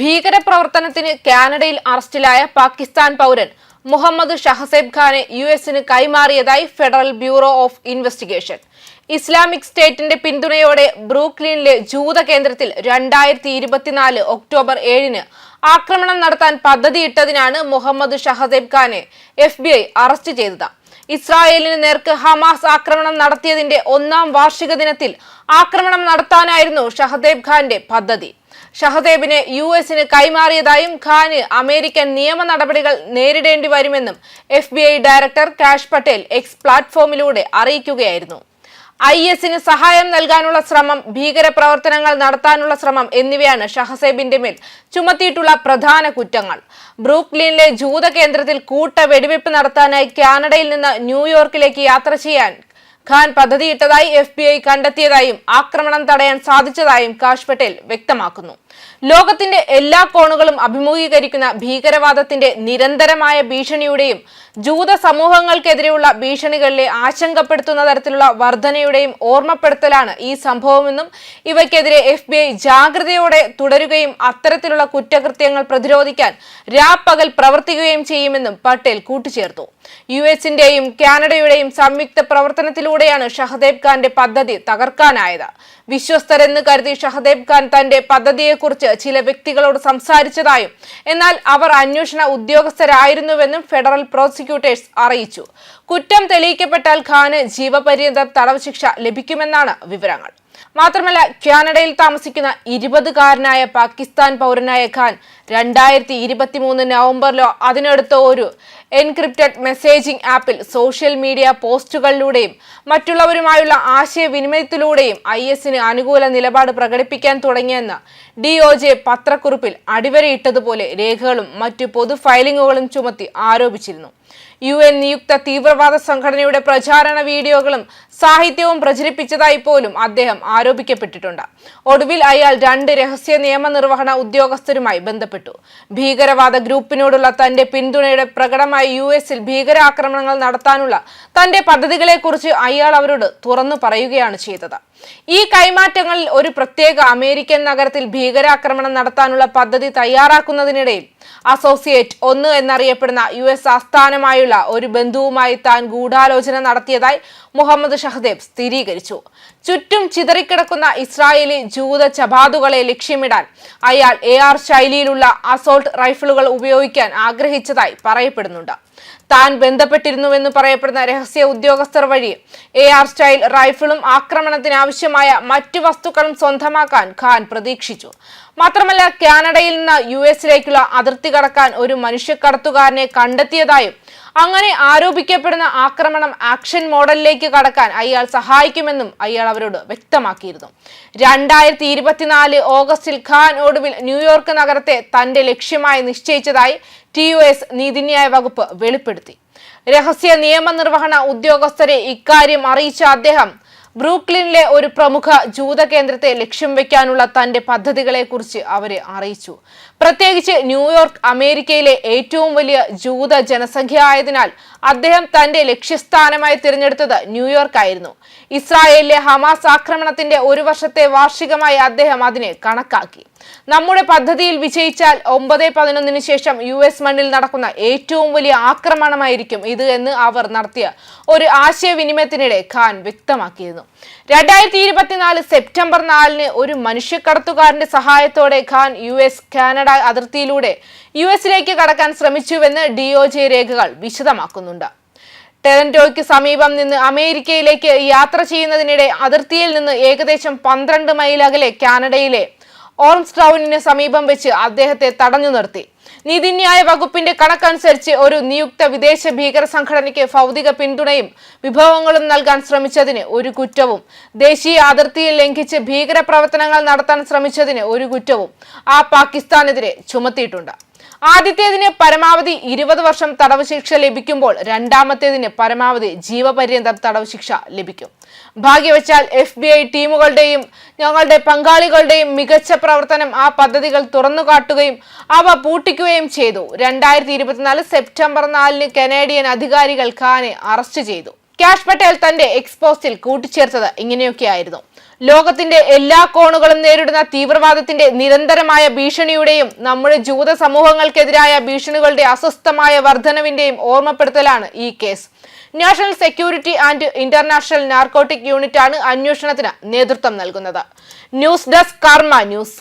ഭീകരപ്രവർത്തനത്തിന് കാനഡയിൽ അറസ്റ്റിലായ പാകിസ്ഥാൻ പൗരൻ മുഹമ്മദ് ഷഹസേബ് ഖാനെ യു എസിന് കൈമാറിയതായി federal bureau of investigation. Islamic സ്റ്റേറ്റിന്റെ പിന്തുണയോടെ ബ്രൂക്ലിനിലെ ജൂത കേന്ദ്രത്തിൽ രണ്ടായിരത്തി ഇരുപത്തിനാല് ഒക്ടോബർ ഏഴിന് ആക്രമണം നടത്താൻ പദ്ധതിയിട്ടതിനാണ് മുഹമ്മദ് ഷഹസേബ് ഖാനെ എഫ് ബി ഐ അറസ്റ്റ് ചെയ്തത്. ഇസ്രായേലിന് നേർക്ക് ഹമാസ് ആക്രമണം നടത്തിയതിന്റെ ഒന്നാം വാർഷിക ദിനത്തിൽ ആക്രമണം നടത്താനായിരുന്നു ഷഹദേബ് ഖാന്റെ പദ്ധതി. ഷഹദേബിനെ യു എസിന് കൈമാറിയതായും ഖാന് അമേരിക്കൻ നിയമ നടപടികൾ നേരിടേണ്ടി വരുമെന്നും F B I director Kash Patel X പ്ലാറ്റ്ഫോമിലൂടെ അറിയിക്കുകയായിരുന്നു. ഐ എസിന് സഹായം നൽകാനുള്ള ശ്രമം ഭീകരപ്രവർത്തനങ്ങൾ നടത്താനുള്ള ശ്രമം എന്നിവയാണ് ഷഹസേബിന്റെ മേൽ ചുമത്തിയിട്ടുള്ള പ്രധാന കുറ്റങ്ങൾ. ബ്രൂക്ക്ലിനിലെ ജൂത കേന്ദ്രത്തിൽ കൂട്ട വെടിവെപ്പ് നടത്താനായി കാനഡയിൽ നിന്ന് ന്യൂയോർക്കിലേക്ക് യാത്ര ചെയ്യാൻ ഖാൻ പദ്ധതിയിട്ടതായി എഫ് ബി ഐ കണ്ടെത്തിയതായും ആക്രമണം തടയാൻ സാധിച്ചതായും കാഷ് പട്ടേൽ വ്യക്തമാക്കുന്നു. ലോകത്തിന്റെ എല്ലാ കോണുകളും അഭിമുഖീകരിക്കുന്ന ഭീകരവാദത്തിന്റെ നിരന്തരമായ ഭീഷണിയുടെയും ജൂത സമൂഹങ്ങൾക്കെതിരെയുള്ള ഭീഷണികളിലെ ആശങ്കപ്പെടുത്തുന്ന തരത്തിലുള്ള വർധനയുടെയും ഓർമ്മപ്പെടുത്തലാണ് ഈ സംഭവമെന്നും ഇവയ്ക്കെതിരെ എഫ് ബി ഐ ജാഗ്രതയോടെ തുടരുകയും അത്തരത്തിലുള്ള കുറ്റകൃത്യങ്ങൾ പ്രതിരോധിക്കാൻ രാപ്പകൽ പ്രവർത്തിക്കുകയും ചെയ്യുമെന്നും പട്ടേൽ കൂട്ടിച്ചേർത്തു. യു എസിന്റെയും കാനഡയുടെയും സംയുക്ത പ്രവർത്തനത്തിലൂടെയാണ് ഷഹദേബ് ഖാന്റെ പദ്ധതി തകർക്കാനായത്. വിശ്വസ്തരെന്ന് കരുതി ഷഹദേബ് ഖാൻ തന്റെ പദ്ധതിയെക്കുറിച്ച് ചില വ്യക്തികളോട് സംസാരിച്ചതായും എന്നാൽ അവർ അന്വേഷണ ഉദ്യോഗസ്ഥരായിരുന്നുവെന്നും ഫെഡറൽ പ്രോസിക്യൂട്ടേഴ്സ് അറിയിച്ചു. കുറ്റം തെളിയിക്കപ്പെട്ടാൽ ഖാന് ജീവപര്യന്തം തടവ് ശിക്ഷ ലഭിക്കുമെന്നാണ് വിവരങ്ങൾ. മാത്രമല്ല കാനഡയിൽ താമസിക്കുന്ന ഇരുപതുകാരനായ പാകിസ്ഥാൻ പൗരനായ ഖാൻ രണ്ടായിരത്തി ഇരുപത്തി മൂന്ന് നവംബറിലോ അതിനടുത്ത ഒരു എൻക്രിപ്റ്റഡ് മെസ്സേജിംഗ് ആപ്പിൽ സോഷ്യൽ മീഡിയ പോസ്റ്റുകളിലൂടെയും മറ്റുള്ളവരുമായുള്ള ആശയവിനിമയത്തിലൂടെയും ഐ എസിന് അനുകൂല നിലപാട് പ്രകടിപ്പിക്കാൻ തുടങ്ങിയെന്ന് ഡി ഒ ജെ പത്രക്കുറിപ്പിൽ അടിവരയിട്ടതുപോലെ രേഖകളും മറ്റു പൊതു ഫയലിങ്ങുകളും ചുമത്തി ആരോപിച്ചിരുന്നു. യു എൻ നിയുക്ത തീവ്രവാദ സംഘടനയുടെ പ്രചാരണ വീഡിയോകളും സാഹിത്യവും പ്രചരിപ്പിച്ചതായി പോലും അദ്ദേഹം ആരോപിക്കപ്പെട്ടിട്ടുണ്ട്. ഒടുവിൽ അയാൾ രണ്ട് രഹസ്യ നിയമനിർവഹണ ഉദ്യോഗസ്ഥരുമായി ബന്ധപ്പെട്ടു. ഭീകരവാദ ഗ്രൂപ്പിനോടുള്ള തന്റെ പിന്തുണയുടെ പ്രകടമായി യു എസിൽ ഭീകരാക്രമണങ്ങൾ നടത്താനുള്ള തന്റെ പദ്ധതികളെക്കുറിച്ച് അയാൾ അവരോട് തുറന്നു പറയുകയാണ് ചെയ്തത്. ഈ കൈമാറ്റങ്ങളിൽ ഒരു പ്രത്യേക അമേരിക്കൻ നഗരത്തിൽ ഭീകരാക്രമണം നടത്താനുള്ള പദ്ധതി തയ്യാറാക്കുന്നതിനിടയിൽ അസോസിയേറ്റ് ഒന്ന് എന്നറിയപ്പെടുന്ന യു എസ് ആസ്ഥാനമായുള്ള ഒരു ബന്ധുവുമായി താൻ ഗൂഢാലോചന നടത്തിയതായി മുഹമ്മദ് ഷഹദേബ് സ്ഥിരീകരിച്ചു. ചുറ്റും ചിതറിക്കിടക്കുന്ന ഇസ്രായേലി ജൂത ചബാദുകളെ ലക്ഷ്യമിടാൻ അയാൾ എ ആർ ശൈലിയിലുള്ള അസോൾട്ട് റൈഫിളുകൾ ഉപയോഗിക്കാൻ ആഗ്രഹിച്ചതായി പറയപ്പെടുന്നുണ്ട്. താൻ ബന്ധപ്പെട്ടിരുന്നുവെന്ന് പറയപ്പെടുന്ന രഹസ്യ ഉദ്യോഗസ്ഥർ വഴി എ ആർ സ്റ്റൈൽ റൈഫിളും ആക്രമണത്തിനാവശ്യമായ മറ്റു വസ്തുക്കളും സ്വന്തമാക്കാൻ ഖാൻ പ്രതീക്ഷിച്ചു. മാത്രമല്ല കാനഡയിൽ നിന്ന് യു എസിലേക്കുള്ള അതിർത്തി കടക്കാൻ ഒരു മനുഷ്യക്കടത്തുകാരനെ കണ്ടെത്തിയതായും അങ്ങനെ ആരോപിക്കപ്പെടുന്ന ആക്രമണം ആക്ഷൻ മോഡലിലേക്ക് കടക്കാൻ അയാൾ സഹായിക്കുമെന്നും അയാൾ അവരോട് വ്യക്തമാക്കിയിരുന്നു. രണ്ടായിരത്തി ഇരുപത്തിനാല് ഓഗസ്റ്റിൽ ഖാൻ ഒടുവിൽ ന്യൂയോർക്ക് നഗരത്തെ തന്റെ ലക്ഷ്യമായി നിശ്ചയിച്ചതായി ടി യു എസ് നീതിന്യായ വകുപ്പ് വെളിപ്പെടുത്തി. രഹസ്യ നിയമനിർവഹണ ഉദ്യോഗസ്ഥരെ ഇക്കാര്യം അറിയിച്ച അദ്ദേഹം ബ്രൂക്ലിനിലെ ഒരു പ്രമുഖ ജൂത കേന്ദ്രത്തെ ലക്ഷ്യം വെക്കാനുള്ള തന്റെ പദ്ധതികളെക്കുറിച്ച് അവരെ അറിയിച്ചു. പ്രത്യേകിച്ച് ന്യൂയോർക്ക് അമേരിക്കയിലെ ഏറ്റവും വലിയ ജൂത ജനസംഖ്യ ആയതിനാൽ അദ്ദേഹം തന്റെ ലക്ഷ്യസ്ഥാനമായി തിരഞ്ഞെടുത്തത് ന്യൂയോർക്ക് ആയിരുന്നു. ഇസ്രായേലിലെ ഹമാസ് ആക്രമണത്തിന്റെ ഒരു വർഷത്തെ വാർഷികമായി അദ്ദേഹം അതിനെ കണക്കാക്കി. നമ്മുടെ പദ്ധതിയിൽ വിജയിച്ചാൽ ഒമ്പത് പതിനൊന്നിന് ശേഷം യു എസ് മണ്ണിൽ നടക്കുന്ന ഏറ്റവും വലിയ ആക്രമണമായിരിക്കും ഇത് എന്ന് അവർ നടത്തിയ ഒരു ആശയവിനിമയത്തിനിടെ ഖാൻ വ്യക്തമാക്കിയിരുന്നു. രണ്ടായിരത്തി ഇരുപത്തിനാല് സെപ്റ്റംബർ നാലിന് ഒരു മനുഷ്യക്കടത്തുകാരന്റെ സഹായത്തോടെ ഖാൻ യു എസ് കാനഡ അതിർത്തിയിലൂടെ യു എസിലേക്ക് കടക്കാൻ ശ്രമിച്ചുവെന്ന് ഡി ഒ ജെ രേഖകൾ വിശദമാക്കുന്നുണ്ട്. ടെറന്റോയ്ക്ക് സമീപം നിന്ന് അമേരിക്കയിലേക്ക് യാത്ര ചെയ്യുന്നതിനിടെ അതിർത്തിയിൽ നിന്ന് ഏകദേശം പന്ത്രണ്ട് മൈൽ അകലെ കാനഡയിലെ ഓൾംസ് ടൗണിന് സമീപം വെച്ച് അദ്ദേഹത്തെ തടഞ്ഞു നിർത്തി. നീതിന്യായ വകുപ്പിന്റെ കണക്കനുസരിച്ച് ഒരു നിയുക്ത വിദേശ ഭീകര സംഘടനയ്ക്ക് ഭൗതിക പിന്തുണയും വിഭവങ്ങളും നൽകാൻ ശ്രമിച്ചതിന് ഒരു കുറ്റവും. ദേശീയ അതിർത്തിയിൽ ലംഘിച്ച് ഭീകര പ്രവർത്തനങ്ങൾ നടത്താൻ ശ്രമിച്ചതിന് ഒരു കുറ്റവും ആ പാകിസ്ഥാനെതിരെ ചുമത്തിയിട്ടുണ്ട്. ആദ്യത്തേതിന് പരമാവധി ഇരുപത് വർഷം തടവ് ശിക്ഷ ലഭിക്കുമ്പോൾ രണ്ടാമത്തേതിന് പരമാവധി ജീവപര്യന്തം തടവ് ശിക്ഷ ലഭിക്കും. ഭാഗ്യവച്ചാൽ എഫ് ബി ഐ ടീമുകളുടെയും ഞങ്ങളുടെ പങ്കാളികളുടെയും മികച്ച പ്രവർത്തനം ആ പദ്ധതികൾ തുറന്നു കാട്ടുകയും അവ പൂട്ടിക്കുകയും ചെയ്തു. രണ്ടായിരത്തി ഇരുപത്തിനാല് സെപ്റ്റംബർ നാലിന് കനേഡിയൻ അധികാരികൾ ഖാനെ അറസ്റ്റ് ചെയ്തു. കാഷ് പട്ടേൽ തന്റെ എക്സ്പോസ്റ്റിൽ കൂട്ടിച്ചേർത്തത് ഇങ്ങനെയൊക്കെയായിരുന്നു. ലോകത്തിന്റെ എല്ലാ കോണുകളും നേരിടുന്ന തീവ്രവാദത്തിന്റെ നിരന്തരമായ ഭീഷണിയുടെയും നമ്മുടെ ജൂത സമൂഹങ്ങൾക്കെതിരായ ഭീഷണികളുടെ അസ്വസ്ഥമായ വർധനവിന്റെയും ഓർമ്മപ്പെടുത്തലാണ് ഈ case. National security and international narcotic യൂണിറ്റാണ് അന്വേഷണത്തിന് നേതൃത്വം നൽകുന്നത്. News desk Karma News.